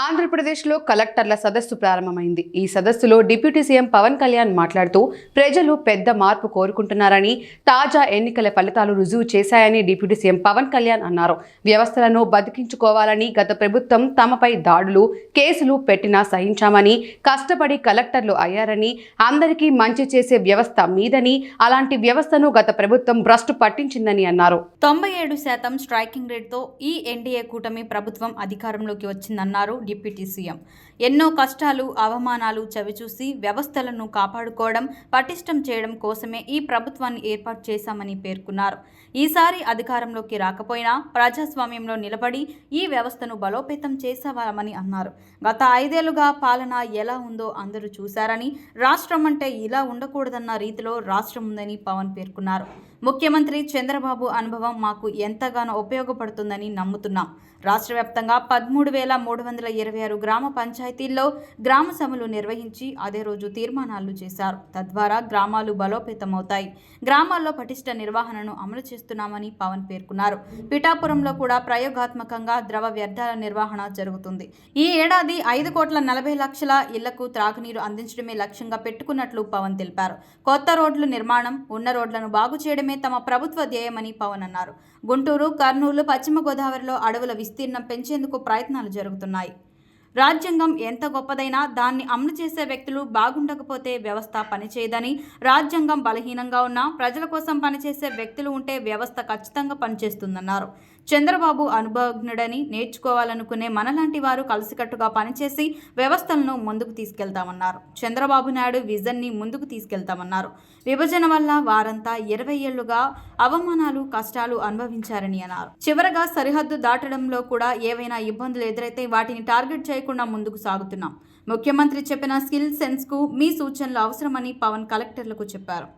ఆంధ్రప్రదేశ్లో కలెక్టర్ల సదస్సు ప్రారంభమైంది. ఈ సదస్సులో డిప్యూటీ సీఎం పవన్ కళ్యాణ్ మాట్లాడుతూ ప్రజలు పెద్ద మార్పు కోరుకుంటున్నారని తాజా ఎన్నికల ఫలితాలు రుజువు చేశాయని డిప్యూటీ సీఎం పవన్ కళ్యాణ్ అన్నారు. వ్యవస్థలను బతికించుకోవాలని గత ప్రభుత్వం తమపై దాడులు కేసులు పెట్టినా సహించామని కష్టపడి కలెక్టర్లు అయ్యారని అందరికీ మంచి చేసే వ్యవస్థ మీదని అలాంటి వ్యవస్థను గత ప్రభుత్వం భ్రష్టు పట్టించిందని అన్నారు. తొంభై ఏడు శాతం స్ట్రైకింగ్ రేట్తో ఈ ఎన్డీఏ కూటమి ప్రభుత్వం అధికారంలోకి వచ్చిందన్నారు డిప్యూటీ సీఎం. ఎన్నో కష్టాలు అవమానాలు చవిచూసి వ్యవస్థలను కాపాడుకోవడం పటిష్టం చేయడం కోసమే ఈ ప్రభుత్వాన్ని ఏర్పాటు చేశామని పేర్కొన్నారు. ఈసారి అధికారంలోకి రాకపోయినా ప్రజాస్వామ్యంలో నిలబడి ఈ వ్యవస్థను బలోపేతం చేసేవారమని అన్నారు. గత ఐదేళ్ళుగా పాలన ఎలా ఉందో అందరూ చూశారని రాష్ట్రం అంటే ఇలా ఉండకూడదన్న రీతిలో రాష్ట్రం ఉందని పవన్ పేర్కొన్నారు. ముఖ్యమంత్రి చంద్రబాబు అనుభవం మాకు ఎంతగానో ఉపయోగపడుతుందని నమ్ముతున్నాం. రాష్ట్ర వ్యాప్తంగా పదమూడు వేల మూడు వందల ఇరవై ఆరు గ్రామ పంచాయతీల్లో గ్రామ సభలు నిర్వహించి అదే రోజు తీర్మానాలు చేశారు. తద్వారా గ్రామాలు బలోపేతమవుతాయి. గ్రామాల్లో పటిష్ట నిర్వహణను అమలు చేస్తున్నామని పవన్ పేర్కొన్నారు. పిఠాపురంలో కూడా ప్రయోగాత్మకంగా ద్రవ వ్యర్థాల నిర్వహణ జరుగుతుంది. ఈ ఏడాది ఐదు కోట్ల నలభై లక్షల ఇళ్ళకు త్రాగునీరు అందించడమే లక్ష్యంగా పెట్టుకున్నట్లు పవన్ తెలిపారు. కొత్త రోడ్లు నిర్మాణం ఉన్న రోడ్లను బాగు చేయడమే తమ ప్రభుత్వ ధ్యేయమని పవన్ అన్నారు. గుంటూరు కర్నూలు పశ్చిమ గోదావరిలో అడవుల విస్తీర్ణం పెంచేందుకు ప్రయత్నాలు జరుగుతున్నాయి. రాజ్యాంగం ఎంత గొప్పదైనా దాన్ని అమలు చేసే వ్యక్తులు బాగుండకపోతే వ్యవస్థ పనిచేయదని రాజ్యాంగం బలహీనంగా ఉన్నా ప్రజల కోసం పనిచేసే వ్యక్తులు ఉంటే వ్యవస్థ ఖచ్చితంగా పనిచేస్తుందన్నారు. చంద్రబాబు అనుభవజ్ఞుడని నేర్చుకోవాలనుకునే మనలాంటి వారు కలిసికట్టుగా పనిచేసి వ్యవస్థలను ముందుకు తీసుకెళ్తామన్నారు. చంద్రబాబు నాయుడు విజన్ని ముందుకు తీసుకెళ్తామన్నారు. విభజన వల్ల వారంతా ఇరవై ఏళ్ళుగా అవమానాలు కష్టాలు అనుభవించారని అన్నారు. చివరగా సరిహద్దు దాటడంలో కూడా ఏవైనా ఇబ్బందులు ఎదురైతే వాటిని టార్గెట్ చేయకుండా ముందుకు సాగుతున్నాం. ముఖ్యమంత్రి చెప్పిన స్కిల్ సెన్స్కు మీ సూచనలు అవసరమని పవన్ కలెక్టర్లకు చెప్పారు.